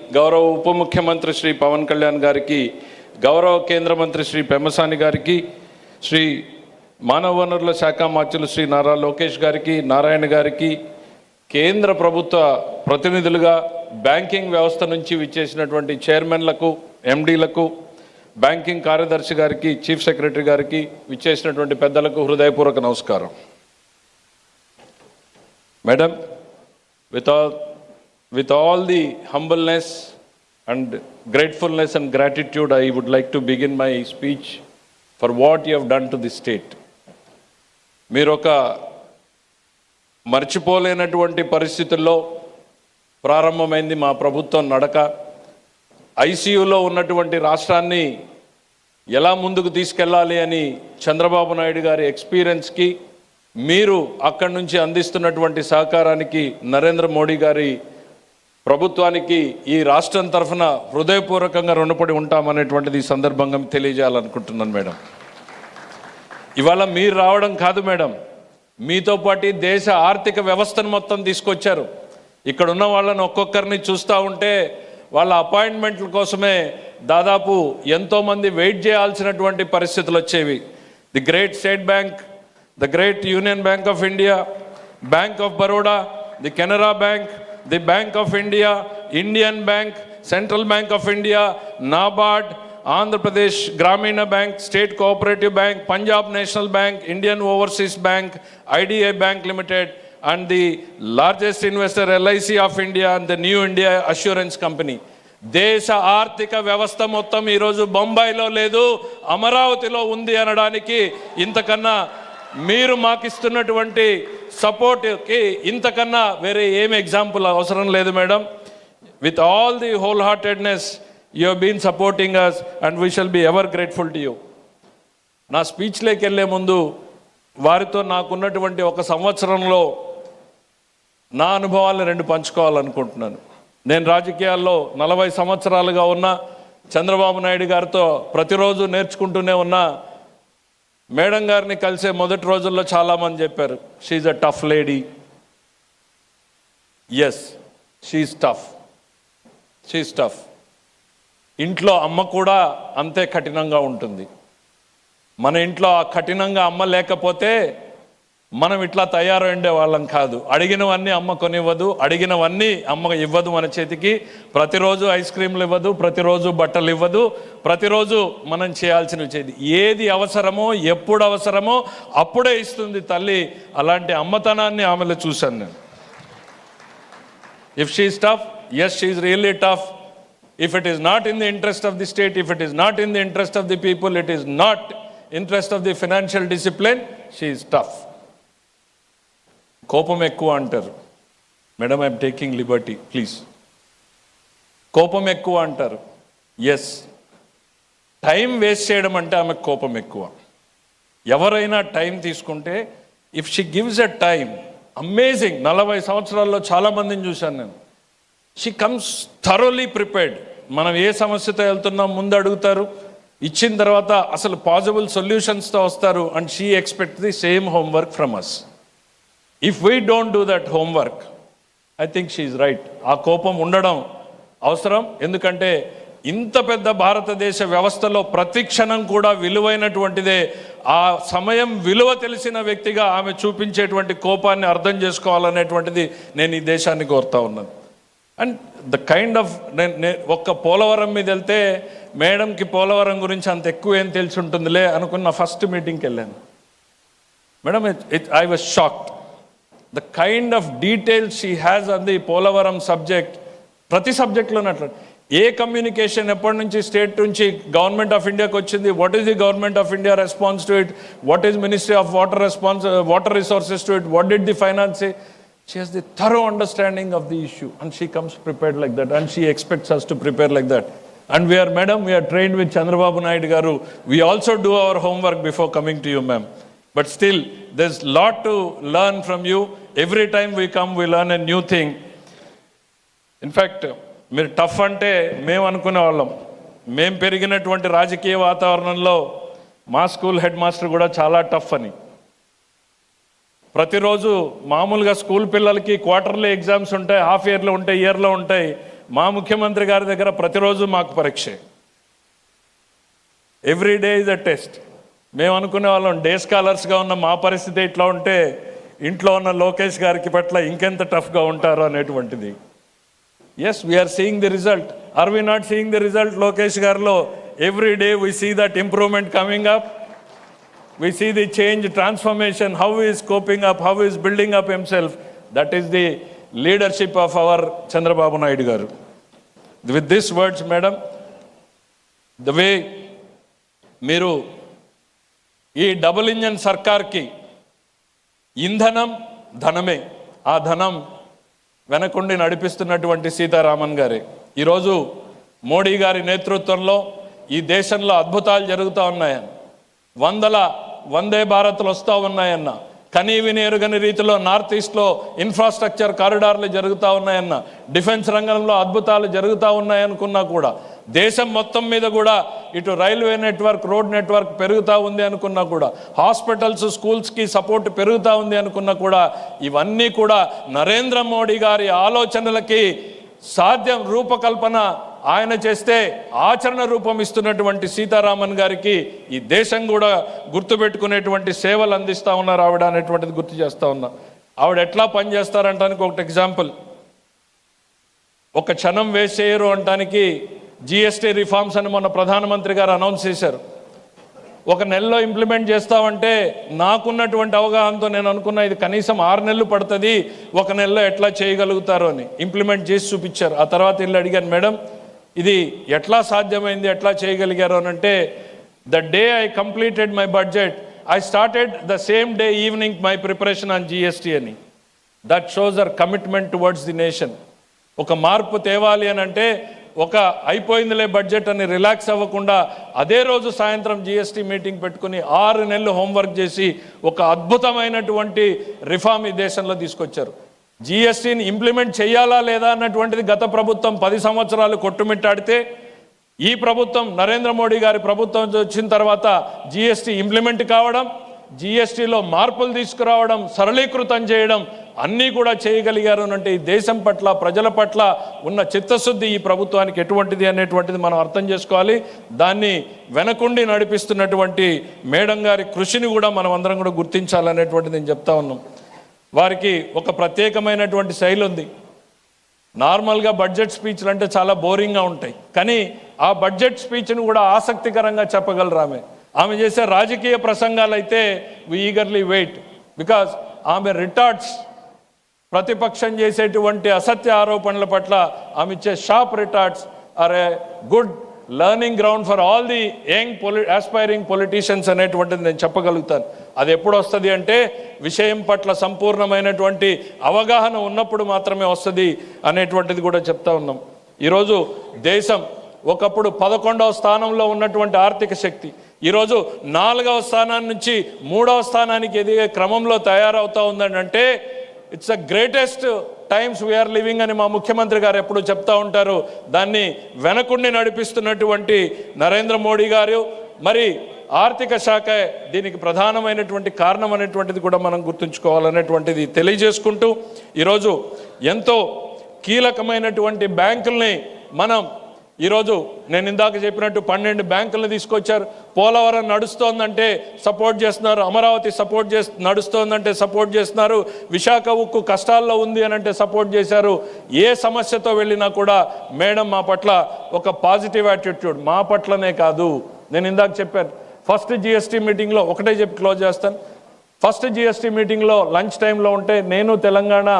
గౌరవ ఉప ముఖ్యమంత్రి శ్రీ పవన్ కళ్యాణ్ గారికి గౌరవ కేంద్ర మంత్రి శ్రీ పెమ్మసాని గారికి శ్రీ మానవ వనరుల శాఖ మార్చులు శ్రీ నారా లోకేష్ గారికి నారాయణ గారికి కేంద్ర ప్రభుత్వ ప్రతినిధులుగా బ్యాంకింగ్ వ్యవస్థ నుంచి విచ్చేసినటువంటి చైర్మన్లకు ఎండీలకు బ్యాంకింగ్ కార్యదర్శి గారికి చీఫ్ సెక్రటరీ గారికి విచ్చేసినటువంటి పెద్దలకు హృదయపూర్వక నమస్కారం. Madam without with all the humbleness and gratefulness and gratitude i would like to begin my speech for what you have done to the state. మీరు ఒక మర్చిపోలేనటువంటి పరిస్థితుల్లో ప్రారంభమైంది మా ప్రభుత్వం నడక. ఐసీయూలో ఉన్నటువంటి రాష్ట్రాన్ని ఎలా ముందుకు తీసుకెళ్ళాలి అని చంద్రబాబు నాయుడు గారి ఎక్స్పీరియన్స్కి మీరు అక్కడి నుంచి అందిస్తున్నటువంటి సహకారానికి నరేంద్ర మోడీ గారి ప్రభుత్వానికి ఈ రాష్ట్రం తరఫున హృదయపూర్వకంగా రుణపడి ఉంటామనేటువంటిది ఈ సందర్భంగా తెలియజేయాలనుకుంటున్నాను మేడం. ఇవాళ మీరు రావడం కాదు మేడం. మీతో పాటు దేశ ఆర్థిక వ్యవస్థను మొత్తం తీసుకొచ్చారు. ఇక్కడ ఉన్న వాళ్ళని ఒక్కొక్కరిని చూస్తూ ఉంటే వాళ్ళ అపాయింట్మెంట్ల కోసమే దాదాపు ఎంతోమంది వెయిట్ చేయాల్సినటువంటి పరిస్థితులు వచ్చేవి. The great State Bank the great Union Bank of India Bank of Baroda the Canara Bank the Bank of India Indian Bank Central Bank of India NABARD Andhra Pradesh Grameena Bank State Cooperative Bank Punjab National Bank Indian Overseas Bank IDBI Bank Limited and the largest investor LIC of India and the New India Assurance Company దేశ ఆర్థిక వ్యవస్థ మొత్తం ఈరోజు బొంబాయిలో లేదు అమరావతిలో ఉంది అనడానికి ఇంతకన్నా మీరు మాకిస్తున్నటువంటి సపోర్ట్కి ఇంతకన్నా వేరే ఏం ఎగ్జాంపుల్ అవసరం లేదు madam. With all the whole heartedness you been supporting us and we shall be ever grateful to you నా స్పీచ్లోకి వెళ్ళే ముందు వారితో నాకున్నటువంటి ఒక సంవత్సరంలో నా అనుభవాలను రెండు పంచుకోవాలనుకుంటున్నాను. నేను రాజకీయాల్లో నలభై సంవత్సరాలుగా ఉన్న చంద్రబాబు నాయుడు గారితో ప్రతిరోజు నేర్చుకుంటూనే ఉన్నా. మేడం గారిని కలిసే మొదటి రోజుల్లో చాలామంది చెప్పారు she's a tough lady yes she's tough she's tough ఇంట్లో అమ్మ కూడా అంతే కఠినంగా ఉంటుంది. మన ఇంట్లో ఆ కఠినంగా అమ్మ లేకపోతే మనం ఇట్లా తయారైండే వాళ్ళం కాదు. అడిగినవన్నీ అమ్మ కొనివ్వదు అడిగినవన్నీ అమ్మ ఇవ్వదు మన చేతికి. ప్రతిరోజు ఐస్ క్రీమ్లు ఇవ్వదు ప్రతిరోజు బట్టలు ఇవ్వదు ప్రతిరోజు మనం చేయాల్సిన చేతి. ఏది అవసరమో ఎప్పుడు అవసరమో అప్పుడే ఇస్తుంది తల్లి. అలాంటి అమ్మతనాన్ని ఆమెలో చూశాను నేను. If she's tough yes she's really tough if it is not in the interest of the state if it is not in the interest of the people it is not interest of the financial discipline she's tough కోపం ఎక్కువ అంటారు. Madam I'm taking liberty please కోపం ఎక్కువ అంటారు. Yes time waste చేయడం అంటే ఆమెకు కోపం ఎక్కువ. ఎవరైనా టైం తీసుకుంటే if she gives a time amazing నలభై సంవత్సరాల్లో చాలామందిని చూశాను నేను. షీ కమ్స్ థరోలీ ప్రిపేర్డ్ మనం ఏ సమస్యతో వెళ్తున్నాం ముందు అడుగుతారు. ఇచ్చిన తర్వాత అసలు పాసిబుల్ సొల్యూషన్స్తో వస్తారు. And she expect the same homework from us if we don't do that homework I think she's right ఆ కోపం ఉండడం అవసరం. ఎందుకంటే ఇంత పెద్ద భారతదేశ వ్యవస్థలో ప్రతి క్షణం కూడా విలువైనటువంటిదే. ఆ సమయం విలువ తెలిసిన వ్యక్తిగా ఆమె చూపించేటువంటి కోపాన్ని అర్థం చేసుకోవాలనేటువంటిది నేను ఈ దేశాన్ని కోరుతా ఉన్నాను. అండ్ ద కైండ్ ఆఫ్ నేను ఒక్క పోలవరం మీద వెళ్తే మేడంకి పోలవరం గురించి అంత ఎక్కువ ఏం తెలిసి ఉంటుందిలే అనుకున్న ఫస్ట్ మీటింగ్కి వెళ్ళాను. Madam it I was shocked the kind of details she has on the Polavaram subject ప్రతి సబ్జెక్ట్లోనే అట్లా ఏ కమ్యూనికేషన్ ఎప్పటి నుంచి స్టేట్ నుంచి గవర్నమెంట్ ఆఫ్ ఇండియాకి వచ్చింది what is the government of India response to it what is ministry of water response water resources to it what did the finance she has the thorough understanding of the issue and she comes prepared like that and she expects us to prepare like that and we are madam we are trained with chandrababu naidu garu we also do our homework before coming to you ma'am but still there's lot to learn every time we come we learn a new thing in fact మీరు tough అంటే మేము అనుకునే వాళ్ళం. మేము పెరిగినటువంటి రాజకీయ వాతావరణంలో మా స్కూల్ హెడ్ మాస్టర్ కూడా చాలా టఫ్ అని. ప్రతిరోజు మామూలుగా స్కూల్ పిల్లలకి క్వార్టర్లీ ఎగ్జామ్స్ ఉంటాయి హాఫ్ ఇయర్లో ఉంటాయి ఇయర్లో ఉంటాయి. మా ముఖ్యమంత్రి గారి దగ్గర ప్రతిరోజు మాకు పరీక్షే. Every day is a test మేము అనుకునే వాళ్ళం డే స్కాలర్స్గా ఉన్న మా పరిస్థితి ఇట్లా ఉంటే ఇంట్లో ఉన్న లోకేష్ గారికి పట్ల ఇంకెంత టఫ్గా ఉంటారు అనేటువంటిది. Yes we're seeing the result are we not seeing the result Lokesh గారిలో? Every day we see that improvement coming up we see the change transformation how is coping up how is building up himself that is the leadership of our Chandrababu Naidu garu. With this words madam the way మీరు ఈ double engine సర్కార్కి ఇంధనం ధనమే. ఆ ధనం వెనకుండి నడిపిస్తున్నటువంటి సీతారామన్ గారే. ఈరోజు మోడీ గారి నేతృత్వంలో ఈ దేశంలో అద్భుతాలు జరుగుతూ ఉన్నాయని వందల వందే భారత్లు వస్తూ ఉన్నాయన్న. కనీ విని ఎరుగని రీతిలో నార్త్ ఈస్ట్లో ఇన్ఫ్రాస్ట్రక్చర్ కారిడార్లు జరుగుతూ ఉన్నాయన్న డిఫెన్స్ రంగంలో అద్భుతాలు జరుగుతూ ఉన్నాయనుకున్నా కూడా దేశం మొత్తం మీద కూడా ఇటు రైల్వే నెట్వర్క్ రోడ్ నెట్వర్క్ పెరుగుతూ ఉంది అనుకున్నా కూడా హాస్పిటల్స్ స్కూల్స్కి సపోర్ట్ పెరుగుతూ ఉంది అనుకున్నా కూడా ఇవన్నీ కూడా నరేంద్ర మోడీ గారి ఆలోచనలకి సాధ్యం రూపకల్పన ఆయన చేస్తే ఆచరణ రూపం ఇస్తున్నటువంటి సీతారామన్ గారికి ఈ దేశం కూడా గుర్తుపెట్టుకునేటువంటి సేవలు అందిస్తా ఉన్నారు ఆవిడ అనేటువంటిది గుర్తు చేస్తూ ఉన్నా. ఆవిడ ఎట్లా పనిచేస్తారంటానికి ఒకటి ఎగ్జాంపుల్ ఒక క్షణం వేస్ట్ చేయరు అంటానికి జిఎస్టీ రిఫార్మ్స్ అని మొన్న ప్రధానమంత్రి గారు అనౌన్స్ చేశారు. ఒక నెలలో ఇంప్లిమెంట్ చేస్తామంటే నాకున్నటువంటి అవగాహనతో నేను అనుకున్నా ఇది కనీసం ఆరు నెలలు పడుతుంది ఒక నెలలో ఎట్లా చేయగలుగుతారు అని. ఇంప్లిమెంట్ చేసి చూపించారు. ఆ తర్వాత వెళ్ళి అడిగాను మేడం ఇది ఎట్లా సాధ్యమైంది ఎట్లా చేయగలిగారు అని అంటే the day I completed my budget I started the same day evening my preparation on GST అని. That shows our commitment towards the nation ఒక మార్పు తేవాలి అని అంటే ఒక అయిపోయిందిలే బడ్జెట్ అని రిలాక్స్ అవ్వకుండా అదే రోజు సాయంత్రం జిఎస్టీ మీటింగ్ పెట్టుకుని ఆరు నెలలు హోంవర్క్ చేసి ఒక అద్భుతమైనటువంటి రిఫార్మ్ ఈ దేశంలో తీసుకొచ్చారు. జిఎస్టీని ఇంప్లిమెంట్ చేయాలా లేదా అన్నటువంటిది గత ప్రభుత్వం పది సంవత్సరాలు కొట్టుమిట్టాడితే ఈ ప్రభుత్వం నరేంద్ర మోడీ గారి ప్రభుత్వం వచ్చిన తర్వాత జిఎస్టీ ఇంప్లిమెంట్ కావడం జిఎస్టీలో మార్పులు తీసుకురావడం సరళీకృతం చేయడం అన్నీ కూడా చేయగలిగారు అంటే ఈ దేశం పట్ల ప్రజల పట్ల ఉన్న చిత్తశుద్ధి ఈ ప్రభుత్వానికి ఎటువంటిది అనేటువంటిది మనం అర్థం చేసుకోవాలి. దాన్ని వెనకుండి నడిపిస్తున్నటువంటి మేడం గారి కృషిని కూడా మనం అందరం కూడా గుర్తించాలనేటువంటిది నేను చెప్తా ఉన్నాం. వారికి ఒక ప్రత్యేకమైనటువంటి శైలి ఉంది నార్మల్గా బడ్జెట్ స్పీచ్లు అంటే చాలా బోరింగ్గా ఉంటాయి. కానీ ఆ బడ్జెట్ స్పీచ్ను కూడా ఆసక్తికరంగా చెప్పగలరు ఆమె. ఆమె చేసే రాజకీయ ప్రసంగాలు అయితే వి ఈగర్లీ వెయిట్. బికాజ్ ఆమె రిటార్ట్స్ ప్రతిపక్షం చేసేటువంటి అసత్య ఆరోపణల పట్ల ఆమె ఇచ్చే sharp retorts are a good learning ground for all the young poli aspiring politicians అనేటువంటిది నేను చెప్పగలుగుతాను. అది ఎప్పుడు వస్తుంది అంటే విషయం పట్ల సంపూర్ణమైనటువంటి అవగాహన ఉన్నప్పుడు మాత్రమే వస్తుంది అనేటువంటిది కూడా చెప్తా ఉన్నాం. ఈరోజు దేశం ఒకప్పుడు పదకొండవ స్థానంలో ఉన్నటువంటి ఆర్థిక శక్తి ఈరోజు నాలుగవ స్థానాన్ని నుంచి మూడవ స్థానానికి ఎదిగే క్రమంలో తయారవుతా ఉందని అంటే it's a greatest times we're living అని మా ముఖ్యమంత్రి గారు ఎప్పుడు చెప్తా ఉంటారు. దాన్ని వెనకుండి నడిపిస్తున్నటువంటి నరేంద్ర మోడీ గారు. మరి ఆర్థిక శాఖ దీనికి ప్రధానమైనటువంటి కారణం అనేటువంటిది కూడా మనం గుర్తుంచుకోవాలనేటువంటిది తెలియజేసుకుంటూ ఈరోజు ఎంతో కీలకమైనటువంటి బ్యాంకుల్ని మనం ఈరోజు నేను ఇందాక చెప్పినట్టు పన్నెండు బ్యాంకులను తీసుకొచ్చారు. పోలవరం నడుస్తోందంటే సపోర్ట్ చేస్తున్నారు. అమరావతి సపోర్ట్ చేస్తు నడుస్తోందంటే సపోర్ట్ చేస్తున్నారు. విశాఖ ఉక్కు కష్టాల్లో ఉంది అని అంటే సపోర్ట్ చేశారు. ఏ సమస్యతో వెళ్ళినా కూడా మేడం మా పట్ల ఒక పాజిటివ్ యాటిట్యూడ్ మా పట్లనే కాదు. నేను ఇందాక చెప్పాను. ఫస్ట్ జిఎస్టీ మీటింగ్లో ఒకటే చెప్పి క్లోజ్ చేస్తాను. ఫస్ట్ జిఎస్టీ మీటింగ్లో లంచ్ టైంలో ఉంటే నేను తెలంగాణ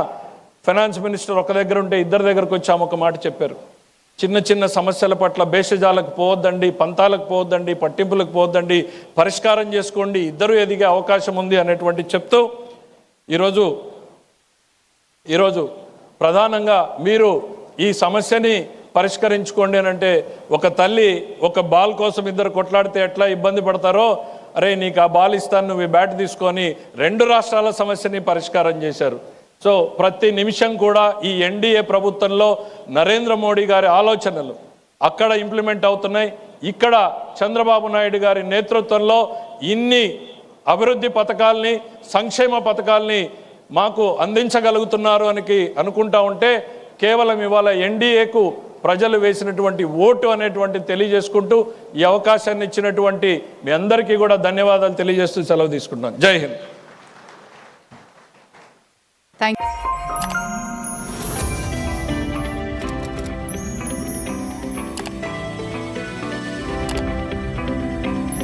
ఫైనాన్స్ మినిస్టర్ ఒక దగ్గర ఉంటే ఇద్దరి దగ్గరకు వచ్చాము ఒక మాట చెప్పారు. చిన్న చిన్న సమస్యల పట్ల భేషజాలకు పోవద్దండి పంతాలకు పోవద్దండి పట్టింపులకు పోవద్దండి పరిష్కారం చేసుకోండి ఇద్దరు ఎదిగే అవకాశం ఉంది అనేటువంటి చెప్తూ ఈరోజు ఈరోజు ప్రధానంగా మీరు ఈ సమస్యని పరిష్కరించుకోండి అని అంటే ఒక తల్లి ఒక బాల్ కోసం ఇద్దరు కొట్లాడితే ఎట్లా ఇబ్బంది పడతారో అరే నీకు ఆ బాల్ ఇస్తాను నువ్వు బ్యాట్ తీసుకొని రెండు రాష్ట్రాల సమస్యని పరిష్కారం చేశారు. సో ప్రతి నిమిషం కూడా ఈ ఎన్డీఏ ప్రభుత్వంలో నరేంద్ర మోడీ గారి ఆలోచనలు అక్కడ ఇంప్లిమెంట్ అవుతున్నాయి. ఇక్కడ చంద్రబాబు నాయుడు గారి నేతృత్వంలో ఇన్ని అభివృద్ధి పథకాల్ని సంక్షేమ పథకాల్ని మాకు అందించగలుగుతున్నారు అని అనుకుంటా ఉంటే కేవలం ఇవాళ ఎన్డీఏకు ప్రజలు వేసినటువంటి ఓటు అనేటువంటి తెలియజేసుకుంటూ ఈ అవకాశాన్ని ఇచ్చినటువంటి మీ అందరికీ కూడా ధన్యవాదాలు తెలియజేస్తూ సెలవు తీసుకుంటున్నాను. జై హింద్. Thank you.